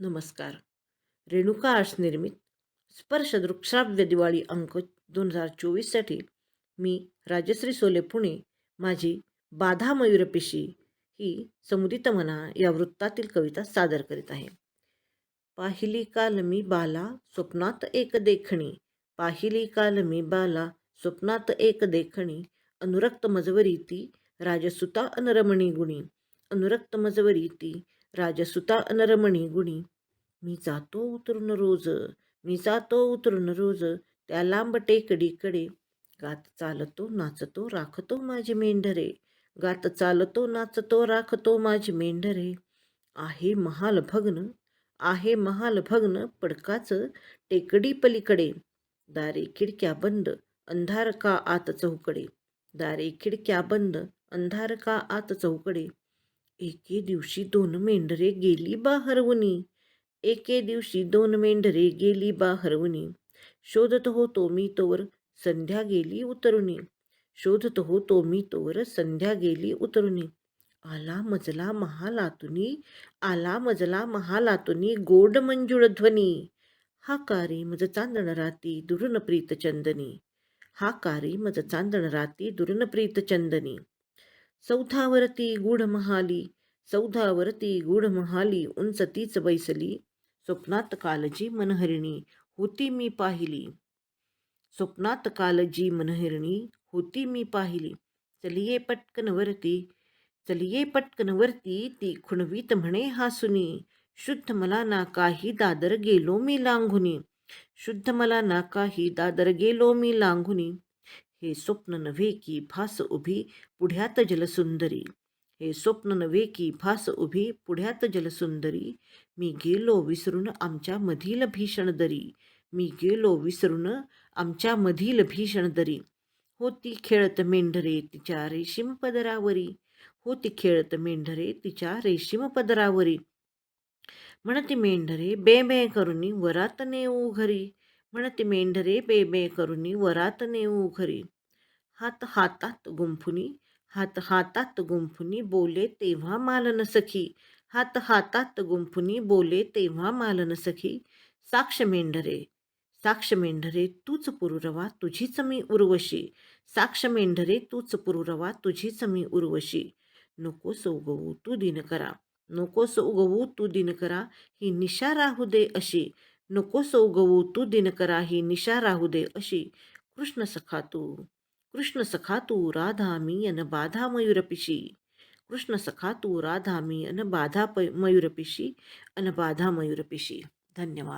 नमस्कार. रेणुका आर्ट्स निर्मित. स्पर्शदृक्श्राव्य दिवाळी अंक दोन हजार चोवीससाठी मी राजश्री सोले पुणे माझी बाधा मयूरपिशी ही समुदित मना या वृत्तातील कविता सादर करीत आहे. पाहिली काल मी बाला स्वप्नात एक देखणी. पाहिली काल मी बाला स्वप्नात एक देखणी. अनुरक्त मजवरी ती राजसुता अनरमणी गुणी. अनुरक्त मजवरी ती राजसुता अनरमणी गुणी. मी जातो उतरून रोज मी जातो उतरून रोज त्या लांब टेकडीकडे. गात चालतो नाचतो राखतो माझे मेंढरे. गात चालतो नाचतो राखतो माझे मेंढरे. आहे महाल भग्न आहे महाल भग्न पडकाच टेकडी पलीकडे. दारे खिडक्या बंद अंधार का आत चौकडे. दारे खिडक्या बंद अंधार का आत चौकडे. एके दिवशी दोन मेंढरे गेली बा हरवणी एके दिवशी दोन मेंढरे गेली बा हरवणी शोधत होतो मी तोवर संध्या गेली उतरुनी. शोधत होतो मी तोवर संध्या गेली उतरुणी आला मजला महालातुनी आला मजला महालातुनी गोड मंजुळ ध्वनी. हा कारी मज चांदण राती दुरुन प्रीत चंदनी हा कारी मज चांदण राती दुरुन प्रीत चंदनी चौथावरती गूढ महाली सौधावरती गूढ महाली उंच तीच बैसली. स्वप्नात कालजी मनहरिणी होती मी पाहिली. स्वप्नात कालजी मनहरिणी होती मी पाहिली. चलिये पटकन वरती चलिये पटकन वरती ती खुणवीत म्हणे हासुनी शुद्ध मला ना काही दादर गेलो मी लांघुनी. शुद्ध मला ना काही दादर गेलो मी लांघुनी. हे स्वप्न नव्हे की फास उभी पुढ्यात जलसुंदरी. हे स्वप्न नव्हे की फास उभी पुढ्यात जलसुंदरी. मी गेलो विसरून आमच्या मधील भीषण दरी. मी गेलो विसरून आमच्या मधील भीषण दरी. होती खेळत मेंढरे तिच्या रेशीम पदरावरी. होती खेळत मेंढरे तिच्या रेशीम पदरावरी. म्हणते मेंढरे बे बे करुनी वरात नेऊ घरी. म्हणते मेंढरे बे बे करुनी वरात नेऊ घरी. हात हातात गुंफुनी हात हातात गुंफुनी बोले तेव्हा मालन सखी. हात हातात गुंफुनी बोले तेव्हा मालन सखी. साक्ष मेंढरे साक्ष मेंढरे तूच पुरुरवा तुझीच मी उर्वशी. साक्ष मेंढरे तूच पुरुरवा तुझीच मी उर्वशी. नकोस उगवू तू दिन करा. नकोस उगवू तू दिन करा ही निशा राहू दे अशी. नकोस उगवू तू दिन करा ही निशा राहू दे अशी. कृष्ण सखा तू कृष्ण सखा तू राधा अन बाधा मयूरपिशी कृष्ण सखा तू राधा अन बाधा प मयूरपिशी अन बाधा मयूरपिशी धन्यवाद